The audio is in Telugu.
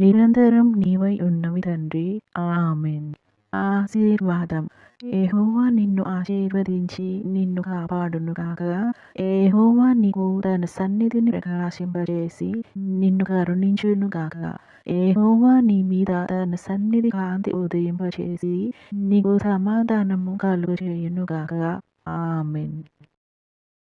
నిరంతరం నీవై ఉన్నవి తండ్రి. ఆమెన్. ఆశీర్వాదం. ఏహోవా నిన్ను ఆశీర్వదించి నిన్ను కాపాడును కాక ఏహోవా నీకు తన సన్నిధిని ప్రకాశింపజేసి నిన్ను కరుణించును కాక ఏహోవా నీ మీద తన సన్నిధి కాంతి ఉదయింపచేసి నీకు సమాధానము కలుగు చేయును కాక ఆమెన్.